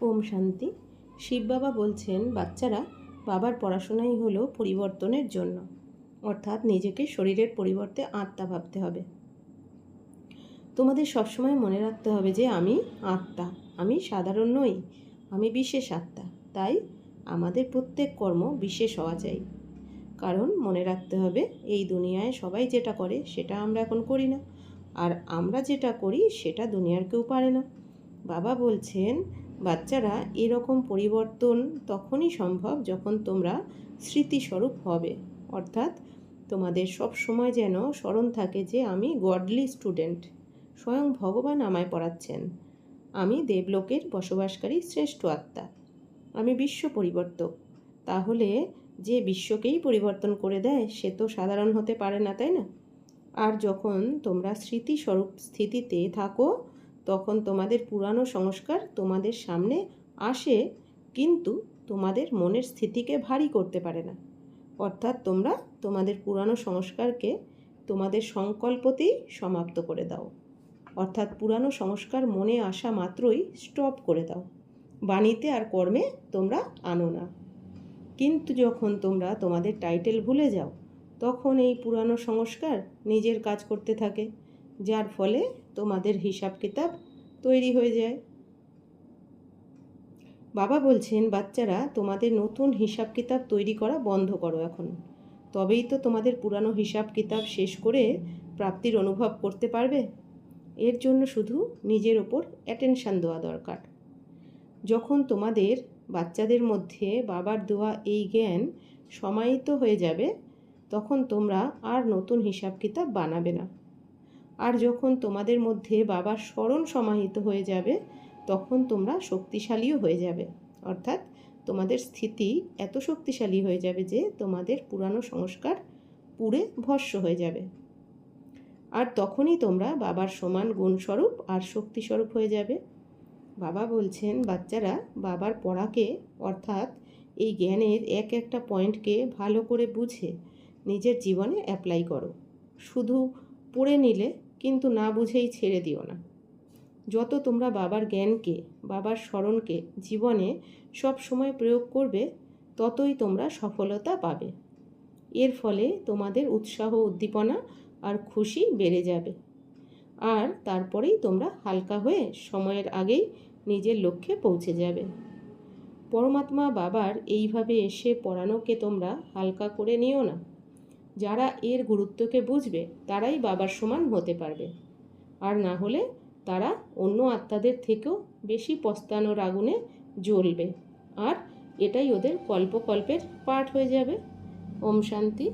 ওম শান্তি। শিব বাবা বলছেন, বাচ্চারা বাবার পড়াশোনাই হলো পরিবর্তনের জন্য। অর্থাৎ নিজেকে শরীরের পরিবর্তে আত্মা ভাবতে হবে। তোমাদের সবসময় মনে রাখতে হবে যে, আমি আত্মা, আমি সাধারণ নই, আমি বিশেষ আত্মা। তাই আমাদের প্রত্যেক কর্ম বিশেষ হওয়া চাই। কারণ মনে রাখতে হবে, এই দুনিয়ায় সবাই যেটা করে, সেটা আমরা এখন করি না। আর আমরা যেটা করি, সেটা দুনিয়ার কেউ পারে না। বাবা বলছেন বাচ্চারা এরকম পরিবর্তন তখনই সম্ভব যখন তোমরা স্মৃতিস্বরূপ হবে। অর্থাৎ তোমাদের সব সময় যেন স্মরণ থাকে যে আমি গডলি স্টুডেন্ট স্বয়ং ভগবান আমায় পড়াচ্ছেন। আমি দেবলোকের বসবাসকারী শ্রেষ্ঠ আত্মা। আমি বিশ্ব পরিবর্তক। তাহলে যে বিশ্বকেই পরিবর্তন করে দেয়, সে তো সাধারণ হতে পারে না, তাই না? আর যখন তোমরা স্মৃতিস্বরূপ স্থিতিতে থাকো তখন তোমাদের পুরানো সংস্কার তোমাদের সামনে আসে, কিন্তু তোমাদের মনের স্থিতিকে ভারী করতে পারে না। অর্থাৎ তোমরা তোমাদের পুরানো সংস্কারকে তোমাদের সংকল্পতেই সমাপ্ত করে দাও। অর্থাৎ পুরানো সংস্কার মনে আসা মাত্রই স্টপ করে দাও। বাণীতে আর কর্মে তোমরা আনো না। কিন্তু যখন তোমরা তোমাদের টাইটেল ভুলে যাও, তখন এই পুরানো সংস্কার নিজের কাজ করতে থাকে। যার ফলে তোমাদের হিসাব কিতাব তৈরি হয়ে যায়। বাবা বলছেন, বাচ্চারা, তোমাদের নতুন হিসাব কিতাব তৈরি করা বন্ধ করো এখন। তবেই তো তোমাদের পুরানো হিসাব কিতাব শেষ করে প্রাপ্তির অনুভব করতে পারবে। এর জন্য শুধু নিজের ওপর অ্যাটেনশান দেওয়া দরকার। যখন তোমাদের বাচ্চাদের মধ্যে বাবার দেওয়া এই জ্ঞান সমাহিত হয়ে যাবে, তখন তোমরা আর নতুন হিসাব কিতাব বানাবে না। আর যখন তোমাদের মধ্যে বাবার স্মরণ সমাহিত হয়ে যাবে, তখন তোমরা শক্তিশালীও হয়ে যাবে। অর্থাৎ তোমাদের স্থিতি এত শক্তিশালী হয়ে যাবে যে তোমাদের পুরানো সংস্কার পুড়ে ভস্য হয়ে যাবে। আর তখনই তোমরা বাবার সমান গুণস্বরূপ আর শক্তিস্বরূপ হয়ে যাবে। বাবা বলছেন, বাচ্চারা, বাবার পড়াকে, অর্থাৎ এই জ্ঞানের এক একটা পয়েন্টকে ভালো করে বুঝে নিজের জীবনে অ্যাপ্লাই করো। শুধু পড়ে নিলে কিন্তু না বুঝেই ছেড়ে দিও না। যত তোমরা বাবার জ্ঞানকে, বাবার স্মরণকে, জীবনে সব সময় প্রয়োগ করবে, ততই তোমরা সফলতা পাবে। এর ফলে তোমাদের উৎসাহ, উদ্দীপনা আর খুশি বেড়ে যাবে। আর তারপরেই তোমরা হালকা হয়ে সময়ের আগেই নিজের লক্ষ্যে পৌঁছে যাবে। পরমাত্মা বাবার এইভাবে এসে পড়ানোকে তোমরা হালকা করে নিও না। যারা এর গুরুত্বকে বুঝবে, তারাই বাবার সমান হতে পারবে। আর না হলে তারা অন্য আত্মাদের থেকেও বেশি পস্তানোর আগুনে জ্বলবে। আর এটাই ওদের কল্পকল্পের পাঠ হয়ে যাবে। ওম শান্তি।